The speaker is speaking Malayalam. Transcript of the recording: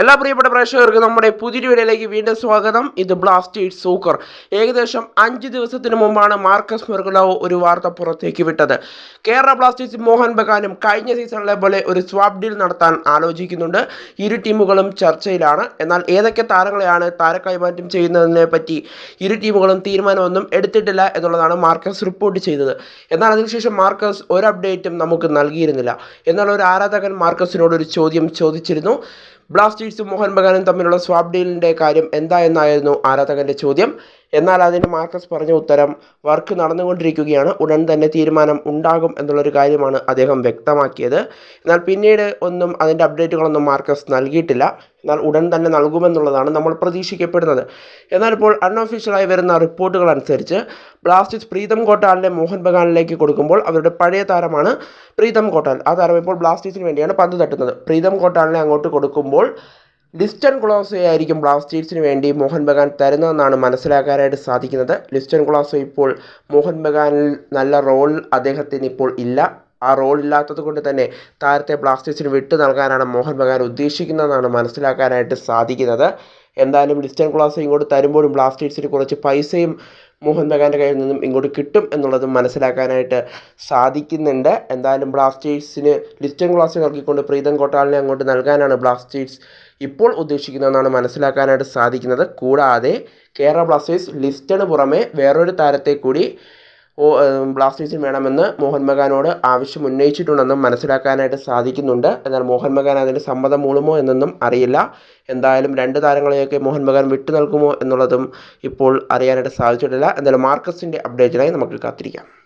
എല്ലാ പ്രിയപ്പെട്ട പ്രേക്ഷകർക്കും നമ്മുടെ പുതിയ വീഡിയോയിലേക്ക് വീണ്ടും സ്വാഗതം. ഇത് ബ്ലാസ്റ്റേഴ്സ് സൂക്കർ ഏകദേശം അഞ്ച് ദിവസത്തിന് മുമ്പാണ് മാർക്കസ് മെർഗുലാവോ ഒരു വാർത്ത പുറത്തേക്ക് വിട്ടത്. കേരള ബ്ലാസ്റ്റേഴ്സ് മോഹൻ ബഗാനും കഴിഞ്ഞ സീസണിലെ പോലെ ഒരു സ്വാപ് ഡീൽ നടത്താൻ ആലോചിക്കുന്നുണ്ട്. ഇരു ടീമുകളും ചർച്ചയിലാണ്. എന്നാൽ ഏതൊക്കെ താരങ്ങളെയാണ് താര കൈമാറ്റം ചെയ്യുന്നതിനെ പറ്റി ഇരു ടീമുകളും തീരുമാനമൊന്നും എടുത്തിട്ടില്ല എന്നുള്ളതാണ് മാർക്കസ് റിപ്പോർട്ട് ചെയ്തത്. എന്നാൽ അതിനുശേഷം മാർക്കസ് ഒരു അപ്ഡേറ്റും നമുക്ക് നൽകിയിരുന്നില്ല. എന്നാൽ ഒരു ആരാധകൻ മാർക്കസിനോട് ഒരു ചോദ്യം ചോദിച്ചിരുന്നു. ബ്ലാസ്റ്റേഴ്സും മോഹൻ ബഗാനും തമ്മിലുള്ള സ്വാപ്പ് ഡീലിന്റെ കാര്യം എന്താ എന്നായിരുന്നു ആരാധകന്റെ ചോദ്യം. എന്നാൽ അതിന് മാർക്കസ് പറഞ്ഞ ഉത്തരം വർക്ക് നടന്നുകൊണ്ടിരിക്കുകയാണ് ഉടൻ തന്നെ തീരുമാനം ഉണ്ടാകും എന്നുള്ളൊരു കാര്യമാണ് അദ്ദേഹം വ്യക്തമാക്കിയത്. എന്നാൽ പിന്നീട് ഒന്നും അതിന്റെ അപ്ഡേറ്റുകളൊന്നും മാർക്കസ് നൽകിയിട്ടില്ല. എന്നാൽ ഉടൻ തന്നെ നൽകുമെന്നുള്ളതാണ് നമ്മൾ പ്രതീക്ഷിക്കപ്പെടുന്നത്. എന്നാൽ ഇപ്പോൾ അൺഒഫീഷ്യലായി വരുന്ന റിപ്പോർട്ടുകൾ അനുസരിച്ച് ബ്ലാസ്റ്റേഴ്സ് പ്രീതം കോട്ടാലിനെ മോഹൻ ബഗാനിലേക്ക് കൊടുക്കുമ്പോൾ അവരുടെ പഴയ താരമാണ് പ്രീതം കോട്ടാൽ. ആ താരം ഇപ്പോൾ ബ്ലാസ്റ്റേഴ്സിന് വേണ്ടിയാണ് പന്ത് തട്ടുന്നത്. പ്രീതം കോട്ടാലിനെ അങ്ങോട്ട് കൊടുക്കുമ്പോൾ ലിസ്റ്റൺ ക്ലോസെ ആയിരിക്കും ബ്ലാസ്റ്റേഴ്സിന് വേണ്ടി മോഹൻ ബഗാൻ തരുന്നതെന്നാണ് മനസ്സിലാക്കാനായിട്ട് സാധിക്കുന്നത്. ലിസ്റ്റൺ ക്ലോസെ ഇപ്പോൾ മോഹൻ ബഗാനിൽ നല്ല റോൾ അദ്ദേഹത്തിന് ഇപ്പോൾ ഇല്ല. ആ റോൾ ഇല്ലാത്തത് കൊണ്ട് തന്നെ താരത്തെ ബ്ലാസ്റ്റേഴ്സിന് വിട്ടു നൽകാനാണ് മോഹൻ ബഗാൻ ഉദ്ദേശിക്കുന്നതെന്നാണ് മനസ്സിലാക്കാനായിട്ട് സാധിക്കുന്നത്. എന്തായാലും ലിസ്റ്റൺ ക്ലാസ് ഇങ്ങോട്ട് തരുമ്പോഴും ബ്ലാസ്റ്റേഴ്സിന് കുറച്ച് പൈസയും മോഹൻ ബഗാന്റെ കയ്യിൽ നിന്നും ഇങ്ങോട്ട് കിട്ടും എന്നുള്ളത് മനസ്സിലാക്കാനായിട്ട് സാധിക്കുന്നുണ്ട്. എന്തായാലും ബ്ലാസ്റ്റേഴ്സിന് ലിസ്റ്റൺ ക്ലാസ് നൽകിക്കൊണ്ട് പ്രീതം കോട്ടാളിനെ അങ്ങോട്ട് നൽകാനാണ് ബ്ലാസ്റ്റേഴ്സ് ഇപ്പോൾ ഉദ്ദേശിക്കുന്നതെന്നാണ് മനസ്സിലാക്കാനായിട്ട് സാധിക്കുന്നത്. കൂടാതെ കേരള ബ്ലാസ്റ്റേഴ്സ് ലിസ്റ്റണ് പുറമെ വേറൊരു താരത്തെ കൂടി ബ്ലാസ്റ്റേഴ്സിന് വേണമെന്ന് മോഹൻ ബഗാനോട് ആവശ്യം ഉന്നയിച്ചിട്ടുണ്ടെന്നും മനസ്സിലാക്കാനായിട്ട് സാധിക്കുന്നുണ്ട്. എന്നാൽ മോഹൻ ബഗാൻ അതിന് സമ്മതം മൂളുമോ എന്നൊന്നും അറിയില്ല. എന്തായാലും രണ്ട് താരങ്ങളെയൊക്കെ മോഹൻ ബഗാൻ വിട്ടു നൽകുമോ എന്നുള്ളതും ഇപ്പോൾ അറിയാനായിട്ട് സാധിച്ചിട്ടില്ല. എന്തായാലും മാർക്കസിന്റെ അപ്ഡേറ്റിനായി നമുക്ക് കാത്തിരിക്കാം.